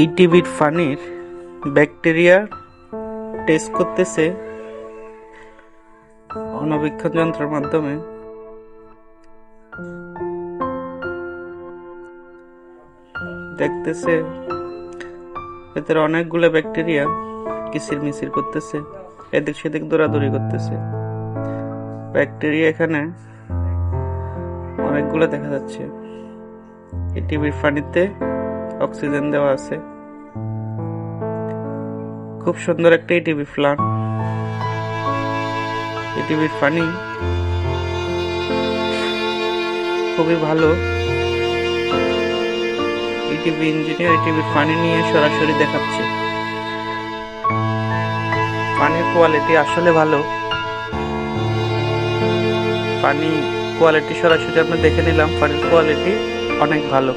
এই টিভির ফানির bacteria test করতেছে অনবীক্ষণ যন্ত্রের মাধ্যমে। দেখতেছে ভেতরে অনেকগুলো ব্যাকটেরিয়া কিসির মিসির করতেছে, এদিক সেদিক দৌড়াদৌড়ি করতেছে। ব্যাকটেরিয়া এখানে অনেকগুলো দেখা যাচ্ছে। এই টিভির পানিতে অক্সিজেন দেওয়া আছে। খুব সুন্দর একটা এটিভি প্ল্যান এটিভির পানি খুবই ভালো। এটিভি ইঞ্জিনিয়ার এটিভির পানি নিয়ে সরাসরি দেখাচ্ছে। পানির কোয়ালিটি আসলে ভালো। পানি কোয়ালিটি সরাসরি আমরা দেখে নিলাম পানির কোয়ালিটি অনেক ভালো।